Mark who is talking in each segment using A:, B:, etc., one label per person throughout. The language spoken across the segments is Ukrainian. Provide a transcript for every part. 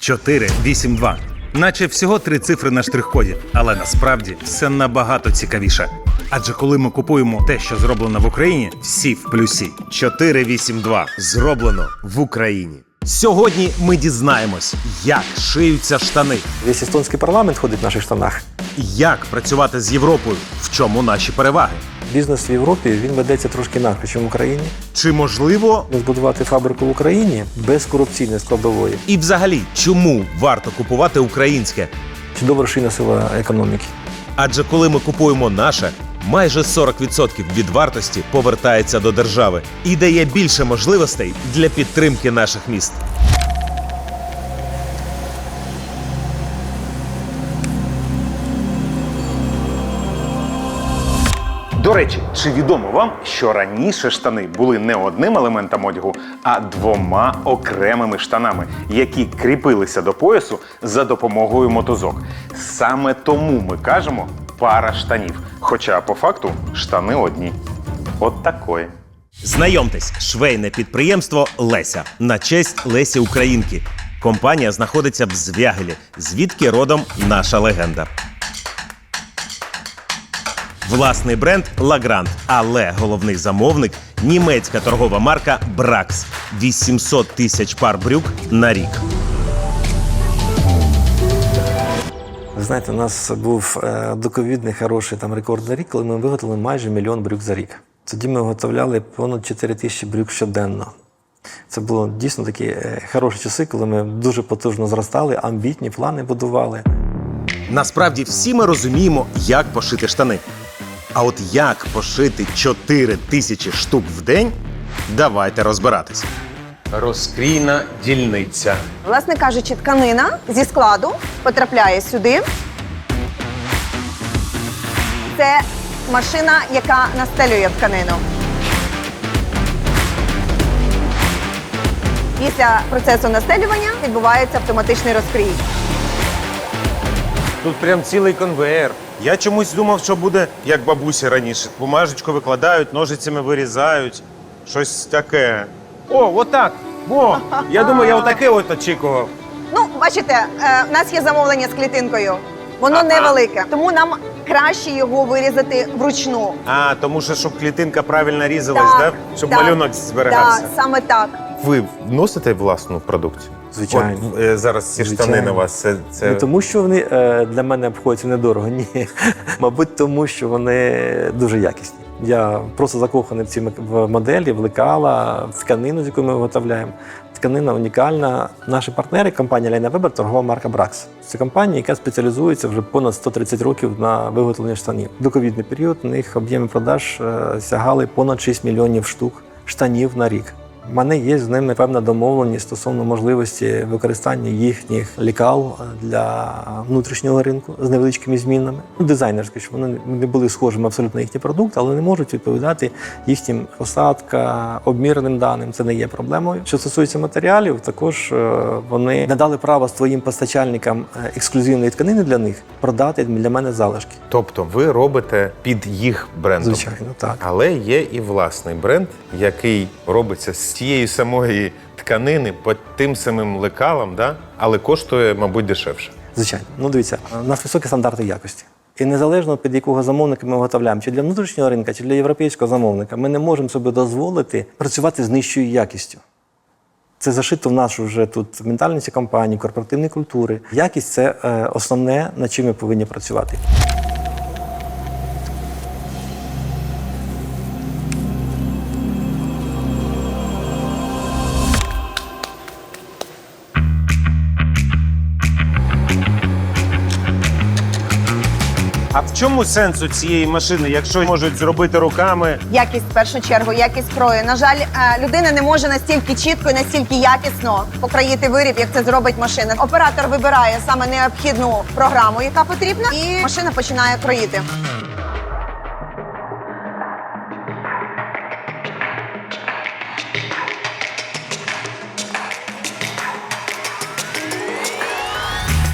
A: 482. Наче всього три цифри на штрих-коді, але насправді все набагато цікавіше. Адже коли ми купуємо те, що зроблено в Україні, всі в плюсі. 482 зроблено в Україні. Сьогодні ми дізнаємось, як шиються штани,
B: Весь естонський парламент ходить в наших штанах.
A: як працювати з Європою, в чому наші переваги.
B: Бізнес в Європі він ведеться трошки інакше, ніж в Україні.
A: Чи можливо
B: Збудувати фабрику в Україні без корупційної складової
A: і взагалі чому варто купувати українське?
B: чудова рушійна сила економіки.
A: Адже коли ми купуємо наше, майже 40% від вартості повертається до держави і дає більше можливостей для підтримки наших міст. Речі, чи відомо вам, що раніше штани були не одним елементом одягу, а двома окремими штанами, які кріпилися до поясу за допомогою мотузок. Саме тому ми кажемо пара штанів. Хоча по факту штани одні. От такої. Знайомтесь, швейне підприємство Леся на честь Лесі Українки. Компанія знаходиться в Звягелі, звідки родом наша легенда. Власний бренд Лагрант, але головний замовник німецька торгова марка Бракс. 800 тисяч пар брюк на рік.
B: Ви знаєте, у нас був е, доковідний хороший там рекордний рік, коли ми виготовили майже мільйон брюк за рік. Тоді ми виготовляли понад 4 тисячі брюк щоденно. Це було дійсно такі е, хороші часи, коли ми дуже потужно зростали, амбітні плани будували.
A: Насправді всі ми розуміємо, як пошити штани. А от як пошити 4 тисячі штук в день, давайте розбиратись. Розкрійна дільниця.
C: Власне кажучи, тканина зі складу потрапляє сюди. Це машина, яка настелює тканину. Після процесу настелювання відбувається автоматичний розкрій.
D: Тут прям цілий конвеєр. Я чомусь думав, що буде як бабусі раніше. Бумажечку викладають, ножицями вирізають. Щось таке. О, отак. О, я думаю, я отаке от очікував.
C: Ну, бачите, е, в нас є замовлення з клітинкою. Воно
D: Ага.
C: невелике, тому нам краще його вирізати вручну.
D: А, тому що щоб клітинка правильно різалась, да? щоб малюнок зберігався.
C: Так, саме так.
D: Ви вносите власну продукцію?
B: Звичайно.
D: От, е, зараз ці штани на вас. Це, це...
B: Не тому, що вони е, для мене обходяться недорого, ні. Мабуть, тому що вони дуже якісні. Я просто закоханий в ці моделі, в лекала, в тканину, з якою ми виготовляємо. Тканина унікальна. Наші партнери, компанія Лейна Вебер, торгова марка Бракс. Це компанія, яка спеціалізується вже понад 130 років на виготовленні штанів. В ковідний період у них об'єми продаж е, сягали понад 6 мільйонів штук штанів на рік. У мене є з ними певна домовленість стосовно можливості використання їхніх лікал для внутрішнього ринку з невеличкими змінами. Дизайнерські, щоб вони не були схожими абсолютно на їхній продукт, але не можуть відповідати їхнім посадка, обмірним даним. Це не є проблемою. Що стосується матеріалів, також е, вони надали право своїм постачальникам е, ексклюзивної тканини для них продати для мене залишки.
D: Тобто ви робите під їх брендом.
B: Звичайно, так.
D: Але є і власний бренд, який робиться з тієї самої тканини під тим самим лекалом, да? але коштує, мабуть, дешевше.
B: Звичайно. Ну дивіться, у нас високі стандарти якості. І незалежно під якого замовника ми виготовляємо, чи для внутрішнього ринку, чи для європейського замовника, ми не можемо собі дозволити працювати з нижчою якістю. Це зашито в нашу вже тут ментальності компанії, корпоративної культури. Якість це е, основне, над чим ми повинні працювати.
D: Чому сенсу цієї машини, якщо можуть зробити руками?
C: Якість в першу чергу, якість крою. На жаль, е, людина не може настільки чітко і настільки якісно покроїти виріб, як це зробить машина. Оператор вибирає саме необхідну програму, яка потрібна, і машина починає кроїти.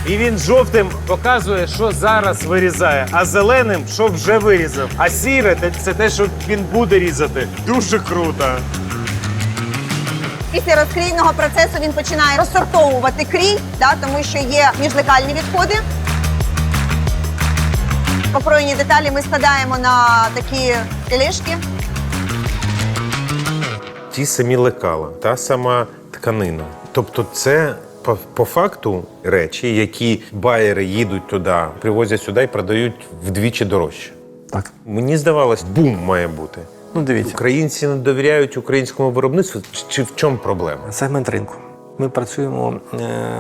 D: І він жовтим показує, що зараз вирізає, а зеленим, що вже вирізав. А сіре це те, що він буде різати. Дуже круто.
C: Після розкрійного процесу він починає розсортовувати крій, да, тому що є міжлекальні відходи. Покроєні деталі ми складаємо на такі келешки.
A: Ті самі лекала, та сама тканина. Тобто, це по, по факту речі, які байери їдуть туди, привозять сюди і продають вдвічі дорожче.
B: Так.
A: Мені здавалось, бум має бути.
B: Ну, дивіться.
A: Українці не довіряють українському виробництву. Чи- Чи в чому проблема?
B: Сегмент ринку. Ми працюємо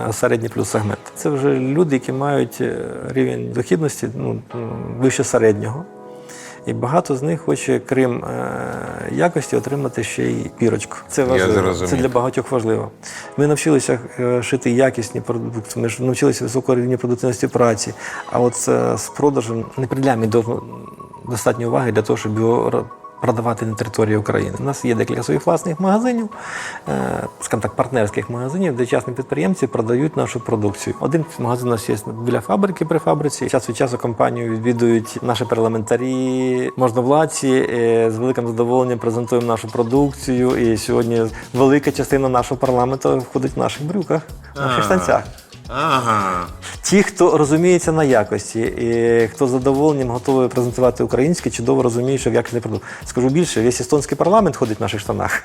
B: е, середній плюс сегмент. Це вже люди, які мають е, рівень дохідності ну, вище середнього. І багато з них хоче, крім е, якості, отримати ще й пірочку. Це важливо. Це для багатьох важливо. Ми навчилися е, шити якісні продукти, ми ж навчилися високого рівня продуктивності праці. А от е, з продажем не приділяємо достатньо уваги для того, щоб його продавати на території України. У нас є декілька своїх власних магазинів, е, скажімо так, партнерських магазинів, де частні підприємці продають нашу продукцію. Один магазин у нас є біля фабрики при фабриці. Час від часу компанію відвідують наші парламентарі, можновладці. е, З великим задоволенням презентуємо нашу продукцію. І сьогодні велика частина нашого парламенту входить в наших брюках, в наших штанцях.
A: Ага.
B: Ті, хто розуміється на якості, і хто з задоволенням готовий презентувати українське, чудово розуміє, що якісний продукт. Скажу більше, весь естонський парламент ходить в наших штанах.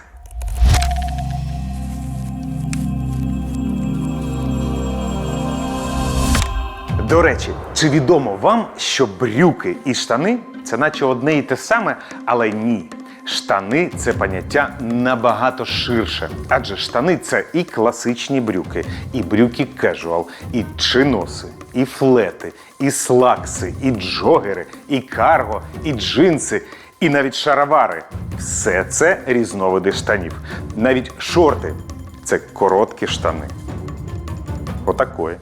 E: До речі, чи відомо вам, що брюки і штани це наче одне і те саме, але ні. Штани це поняття набагато ширше, адже штани це і класичні брюки, і брюки кежуал, і чиноси, і флети, і слакси, і джогери, і карго, і джинси, і навіть шаровари. Все це різновиди штанів. Навіть шорти це короткі штани. Отакої.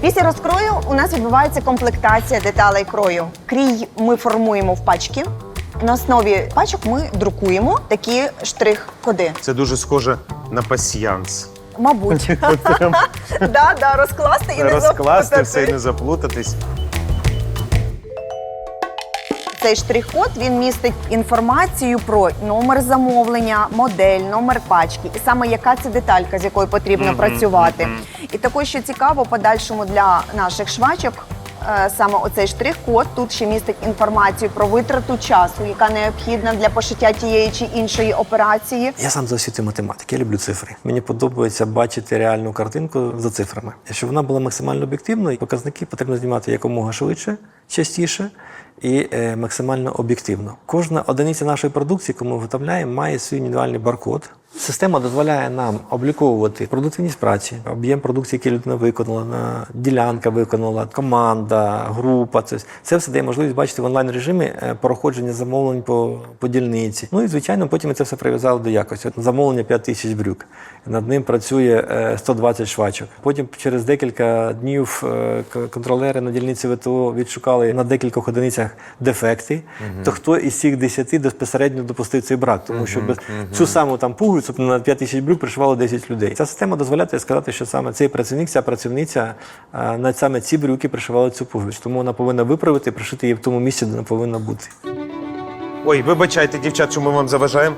C: Після розкрою у нас відбувається комплектація деталей крою. Крій ми формуємо в пачки. На основі пачок ми друкуємо такі штрих-коди.
A: Це дуже схоже на пасьянс.
C: Мабуть, да, да, розкласти і не
A: Розкласти все і
C: заплутати.
A: не заплутатись.
C: Цей штрих-код він містить інформацію про номер замовлення, модель, номер пачки, і саме яка це деталька, з якою потрібно працювати. І також, що цікаво, подальшому для наших швачок. Е, Саме оцей штрих-код тут ще містить інформацію про витрату часу, яка необхідна для пошиття тієї чи іншої операції.
B: Я сам за освітою математики, я люблю цифри. Мені подобається бачити реальну картинку за цифрами. Щоб вона була максимально об'єктивною, показники потрібно знімати якомога швидше, частіше і е, максимально об'єктивно. Кожна одиниця нашої продукції, яку ми виготовляємо, має свій індивідуальний баркод. Система дозволяє нам обліковувати продуктивність праці, об'єм продукції, який людина виконала, ділянка виконала, команда, група. Це, це все дає можливість бачити в онлайн режимі е, проходження замовлень по, по дільниці. Ну і звичайно, потім ми це все прив'язали до якості. От замовлення 5 тисяч брюк. Над ним працює е, 120 швачок. Потім через декілька днів е, контролери на дільниці ВТО відшукали на декількох одиницях дефекти. То хто із цих 10 безпосередньо допустив цей брак, тому що без цю саму там пуговицю на 5 тисяч брюк пришивало 10 людей. Ця система дозволяє сказати, що саме цей працівник, ця працівниця на саме ці брюки пришивали цю пуговицю. Тому вона повинна виправити, пришити її в тому місці, де вона повинна бути.
A: Ой, вибачайте, дівчат, що ми вам заважаємо.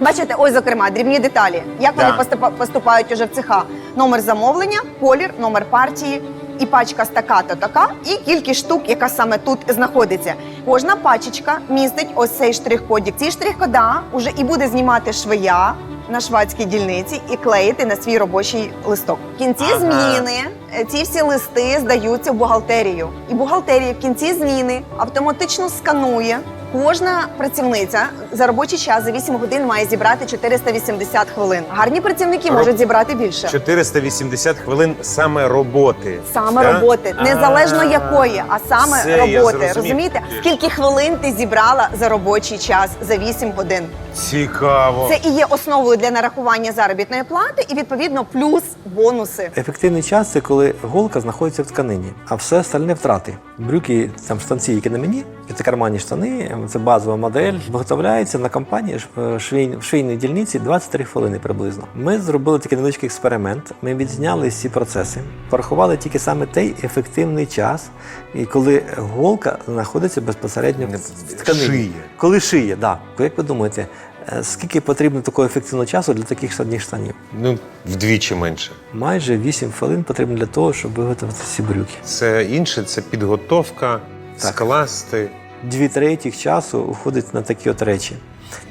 C: Бачите, ось зокрема дрібні деталі. Як
A: Да.
C: поступа- поступають уже в цеха? Номер замовлення, колір, номер партії. І пачка стаката така, і кількість штук, яка саме тут знаходиться. Кожна пачечка містить ось цей штрих-кодік. Ці штрих-кода уже і буде знімати швея на швадській дільниці і клеїти на свій робочий листок. В кінці
A: Ага.
C: зміни е, ці всі листи здаються в бухгалтерію. І бухгалтерія в кінці зміни автоматично сканує. Кожна працівниця за робочий час за 8 годин має зібрати 480 хвилин. Гарні працівники
A: Роб-
C: можуть зібрати більше.
A: 480 хвилин саме роботи.
C: Саме
A: Да?
C: роботи, незалежно
A: А,
C: якої, а саме
A: все,
C: роботи. Розумієте, скільки хвилин ти зібрала за робочий час за 8 годин?
A: Цікаво.
C: Це і є основою для нарахування заробітної плати, і відповідно плюс бонуси.
B: Ефективний час це коли голка знаходиться в тканині, а все остальне втрати. Брюки, там штанці, які на мені, п'ятикарманні штани, це базова модель, виготовляється на компанії е, швейн- в швейній дільниці 23 хвилини приблизно. Ми зробили такий невеличкий експеримент. Ми відзняли всі процеси, порахували тільки саме той ефективний час, і коли голка знаходиться безпосередньо в тканині.
A: Шиє.
B: Коли шиє, так. Да. Як ви думаєте, Скільки потрібно такого ефективного часу для таких штатних штанів?
A: Ну, вдвічі менше.
B: Майже 8 хвилин потрібно для того, щоб виготовити ці брюки.
A: Це інше, це підготовка,
B: Так.
A: скласти.
B: Дві третіх часу уходить на такі от речі.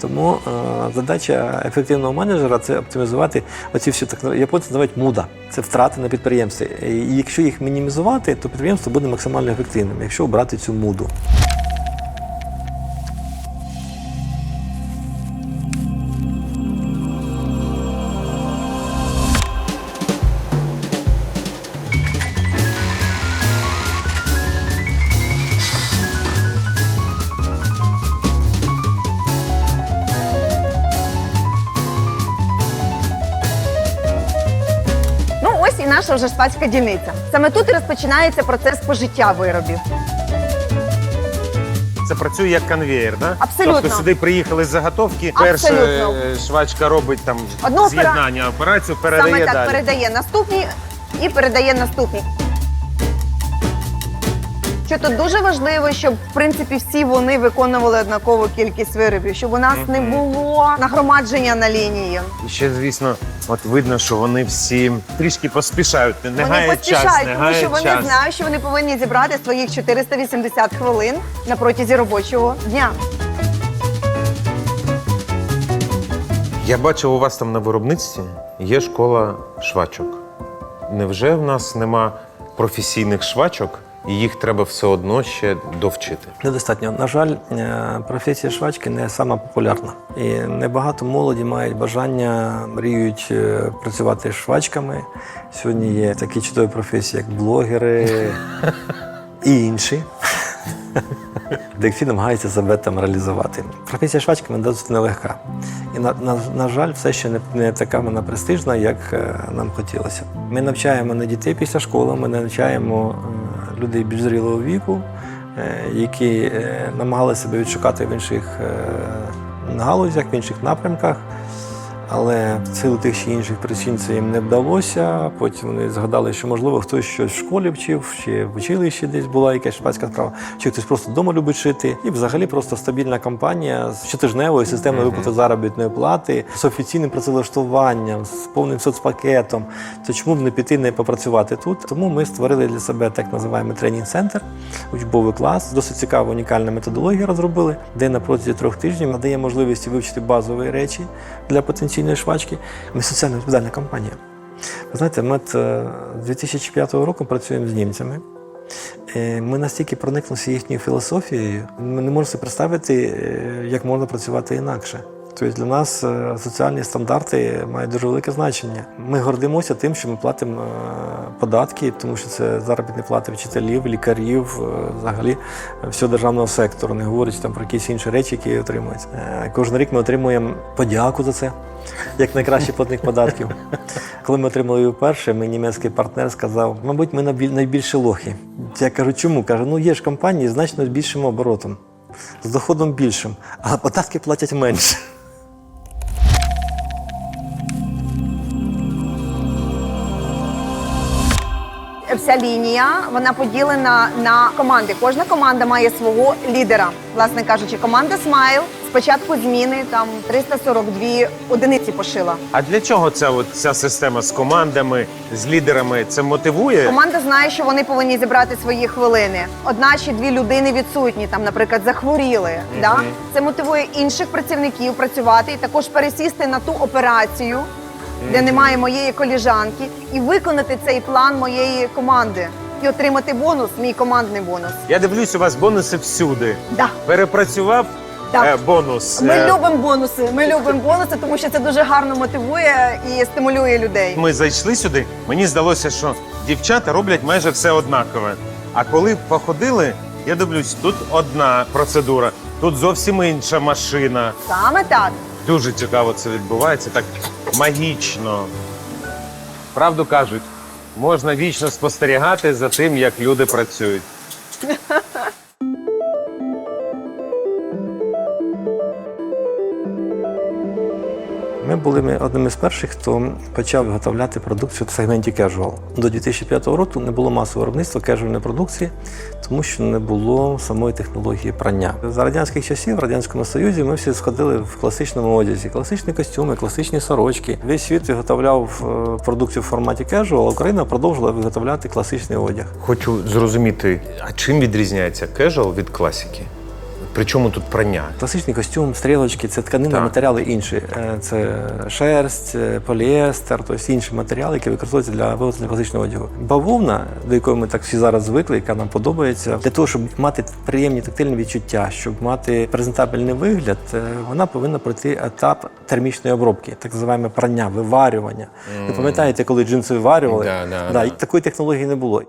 B: Тому е, задача ефективного менеджера це оптимізувати оці всі так японці називають муда. Це втрати на підприємстві. І якщо їх мінімізувати, то підприємство буде максимально ефективним, якщо обрати цю муду.
C: Наша вже шпацька дільниця. Саме тут і розпочинається процес пожиття виробів.
A: Це працює як конвеєр, да?
C: Абсолютно.
A: Тобто сюди приїхали з заготовки.
C: Абсолютно.
A: Перше е, швачка робить там
C: Одну опера-
A: з'єднання операцію, передає
C: Саме так
A: далі.
C: передає наступні і передає наступній. Що тут дуже важливо, щоб в принципі всі вони виконували однакову кількість виробів, щоб у нас не було нагромадження на лінії.
A: І ще, звісно, от видно, що вони всі трішки поспішають, не
C: вони
A: гає
C: поспішають,
A: час, не
C: тому
A: гає
C: що вони
A: час.
C: знають, що вони повинні зібрати своїх 480 хвилин на протязі робочого дня.
A: Я бачив, у вас там на виробництві є школа швачок. Невже в нас нема професійних швачок, їх треба все одно ще довчити?
B: Недостатньо. На жаль, е, професія швачки не сама популярна. І небагато молоді мають бажання, мріють е, працювати швачками. Сьогодні є такі чудові професії, як блогери і інші. де всі намагаються себе там реалізувати. Професія швачки вона досить нелегка. І, на, на, на жаль, все ще не, не така вона престижна, як е, нам хотілося. Ми навчаємо не дітей після школи, ми навчаємо е, людей більш зрілого віку, е, які е, намагалися себе відшукати в інших е, галузях, в інших напрямках. Але в силу тих чи інших причин це їм не вдалося. Потім вони згадали, що можливо хтось щось в школі вчив, чи в училищі десь була якась шпацька справа, чи хтось просто вдома любить шити. І взагалі просто стабільна компанія з щотижневою системою виплати заробітної плати, з офіційним працевлаштуванням, з повним соцпакетом. То чому б не піти не попрацювати тут? Тому ми створили для себе так називаємо тренінг-центр, учбовий клас. Досить цікаву унікальну методологію розробили, де на протязі трьох тижнів надає можливість вивчити базові речі для потенційної швачки. Ми соціально відповідальна компанія. Ви знаєте, ми е, з 2005 року працюємо з німцями. Е, Ми настільки проникнулися їхньою філософією, ми не можемо представити, е, як можна працювати інакше. Тобто для нас е, соціальні стандарти мають дуже велике значення. Ми гордимося тим, що ми платимо е, податки, тому що це заробітні плати вчителів, лікарів, е, взагалі всього державного сектору, не говорячи там про якісь інші речі, які отримуються. Кожен рік ми отримуємо подяку за це, як найкращий платник податків. Коли ми отримали її вперше, мій німецький партнер сказав, мабуть, ми найбіль- найбільші лохи. Я кажу, чому? Каже, ну є ж компанії з значно більшим оборотом, з доходом більшим, а податки платять менше.
C: Вся лінія вона поділена на команди. Кожна команда має свого лідера. Власне кажучи, команда Смайл спочатку зміни там 342 одиниці пошила.
A: А для чого ця, от, ця система з командами, з лідерами? Це мотивує?
C: Команда знає, що вони повинні зібрати свої хвилини. Одна чи дві людини відсутні, там, наприклад, захворіли. Да? Це мотивує інших працівників працювати і також пересісти на ту операцію, де немає моєї коліжанки, і виконати цей план моєї команди. І отримати бонус, мій командний бонус.
A: Я дивлюсь, у вас бонуси всюди.
C: Да.
A: Перепрацював
C: Так.
A: е, бонус.
C: Ми
A: Е,
C: любимо бонуси. Ми любимо бонуси, тому що це дуже гарно мотивує і стимулює людей.
A: Ми зайшли сюди. Мені здалося, що дівчата роблять майже все однакове. А коли походили, я дивлюсь, тут одна процедура, тут зовсім інша машина.
C: Саме так.
A: Дуже цікаво це відбувається, так магічно. Правду кажуть, можна вічно спостерігати за тим, як люди працюють.
B: Ми були ми одними з перших, хто почав виготовляти продукцію в сегменті casual. До 2005 року не було масового виробництва кежуальної продукції, тому що не було самої технології прання. За радянських часів в радянському союзі ми всі сходили в класичному одязі, класичні костюми, класичні сорочки. Весь світ виготовляв е, продукцію в форматі casual, а Україна продовжила виготовляти класичний одяг.
A: Хочу зрозуміти, а чим відрізняється кежуал від класики? Причому тут прання?
B: Класичний костюм, стрілочки це тканина,
A: Так.
B: матеріали інші. Е, Це шерсть, е, поліестер, тобто інші матеріали, які використовуються для виготовлення класичного одягу. Бавовна, до якої ми так всі зараз звикли, яка нам подобається, для того, щоб мати приємні тактильні відчуття, щоб мати презентабельний вигляд, е, вона повинна пройти етап термічної обробки, так зване прання, виварювання. Ви пам'ятаєте, коли джинси виварювали?
A: Да, да,
B: да, такої технології не було.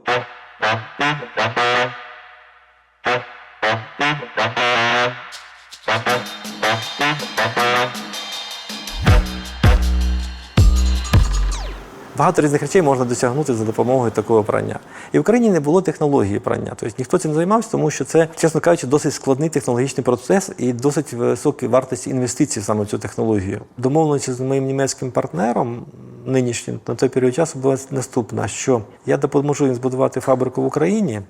B: Багато різних речей можна досягнути за допомогою такого прання. І в Україні не було технології прання. Тобто ніхто цим не займався, тому що це, чесно кажучи, досить складний технологічний процес і досить високі вартості інвестицій саме в цю технологію. Домовленість з моїм німецьким партнером нинішнім на той період часу була наступна: що я допоможу їм збудувати фабрику в Україні.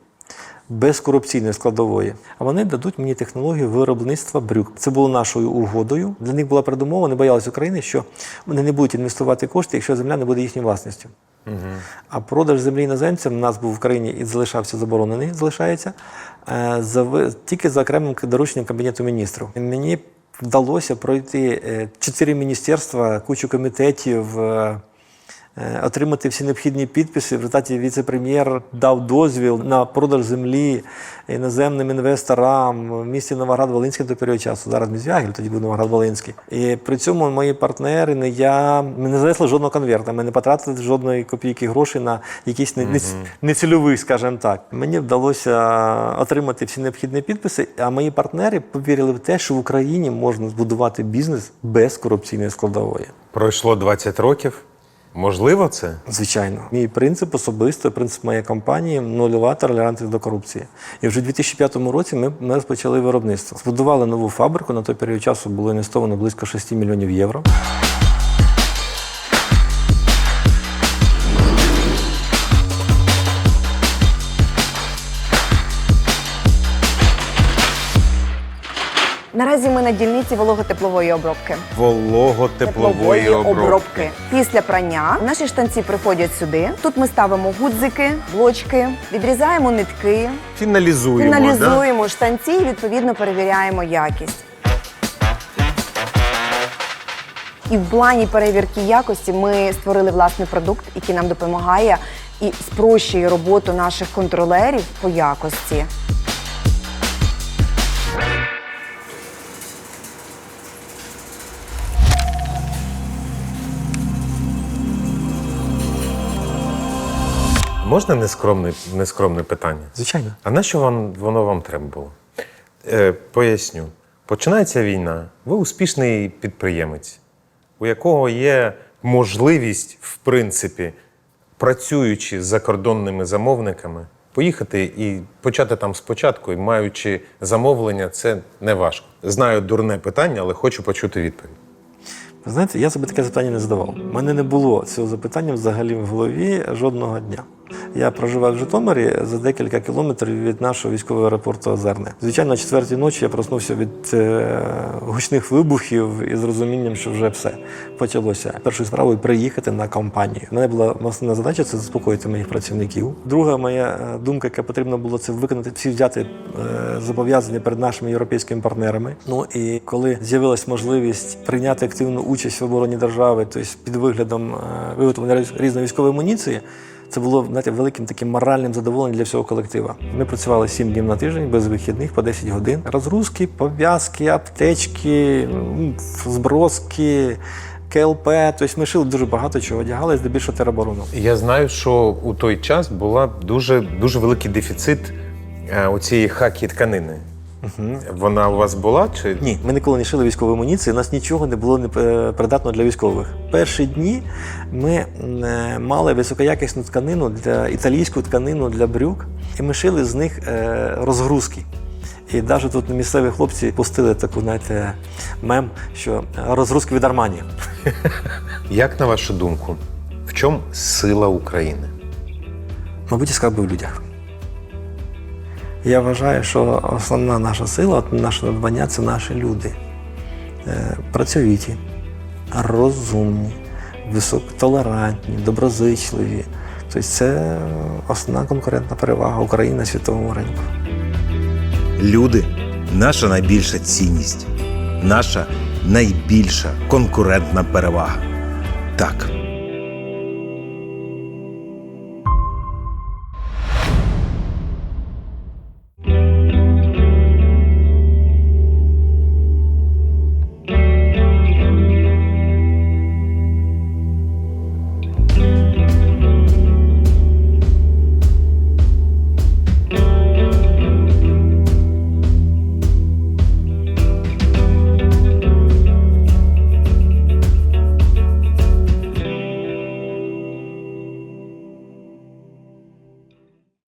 B: Без корупційної складової, а вони дадуть мені технологію виробництва брюк. Це було нашою угодою. Для них була передумова, вони боялися України, що вони не будуть інвестувати кошти, якщо земля не буде їхньою власністю. А продаж землі іноземцям у нас був в країні і залишався заборонений, залишається е, за тільки за окремим дорученням Кабінету міністрів. Мені вдалося пройти е, чотири міністерства, кучу комітетів. Е, Отримати всі необхідні підписи. В результаті віце-прем'єр дав дозвіл на продаж землі іноземним інвесторам в місті Новоград-Волинський до період часу. Зараз Мізвягіль, тоді був Новоград-Волинський. І при цьому мої партнери, не я, ми не занесли жодного конверта, ми не потратили жодної копійки грошей на якісь не- нецільових, скажімо так. Мені вдалося отримати всі необхідні підписи, а мої партнери повірили в те, що в Україні можна збудувати бізнес без корупційної складової.
A: Пройшло 20 років. Можливо, це?
B: Звичайно, мій принцип особисто, принцип моєї компанії нульова толерантність до корупції. І вже у 2005 році ми, ми розпочали виробництво. Збудували нову фабрику. На той період часу було інвестовано близько 6 мільйонів євро.
C: Наразі ми на дільниці вологотеплової обробки.
A: Вологотеплової обробки.
C: Після прання наші штанці приходять сюди. Тут ми ставимо гудзики, блочки, відрізаємо нитки,
A: Фіналізуємо. Да?
C: фіналізуємо штанці і відповідно перевіряємо якість. І в плані перевірки якості ми створили власний продукт, який нам допомагає і спрощує роботу наших контролерів по якості.
A: Можна нескромне, нескромне питання?
B: Звичайно.
A: А на що вам, воно вам треба було? Е, поясню. Починається війна. Ви успішний підприємець, у якого є можливість, в принципі, працюючи з закордонними замовниками, поїхати і почати там спочатку, і маючи замовлення, це не важко. Знаю дурне питання, але хочу почути відповідь.
B: Ви знаєте, я собі таке запитання не задавав. У мене не було цього запитання взагалі в голові жодного дня. Я проживав в Житомирі за декілька кілометрів від нашого військового аеропорту Озерне. Звичайно, на четвертій ночі я проснувся від е, гучних вибухів і з розумінням, що вже все почалося. Першою справою приїхати на компанію. У мене була основна задача це заспокоїти моїх працівників. Друга моя е, думка, яка потрібна було, це виконати всі взяти е, зобов'язання перед нашими європейськими партнерами. Ну і коли з'явилась можливість прийняти активну участь в обороні держави, тобто під виглядом виготовлення різної військової амуніції. Це було знаєте, великим таким моральним задоволенням для всього колектива. Ми працювали 7 днів на тиждень без вихідних по 10 годин. Розгрузки, пов'язки, аптечки, зброски, КЛП. Тобто ми шили дуже багато чого, одягали здебільшого тероборону.
A: Я знаю, що у той час була дуже, дуже великий дефіцит е, оцієї хакі тканини. Вона у вас була? Чи
B: Ні, ми ніколи не шили військову амуніцію, у нас нічого не було е, придатно для військових. Перші дні ми е, мали високоякісну тканину для італійську тканину для брюк, і ми шили з них е, розгрузки. І навіть тут місцеві хлопці пустили таку, знаєте, мем, що розгрузки від Армані.
A: Як на вашу думку, в чому сила України?
B: Мабуть, скарби в людях. Я вважаю, що основна наша сила, наше надбання це наші люди. Е, Працьовиті, розумні, високотолерантні, доброзичливі. Тобто це основна конкурентна перевага України на світовому ринку.
F: Люди наша найбільша цінність, наша найбільша конкурентна перевага. Так,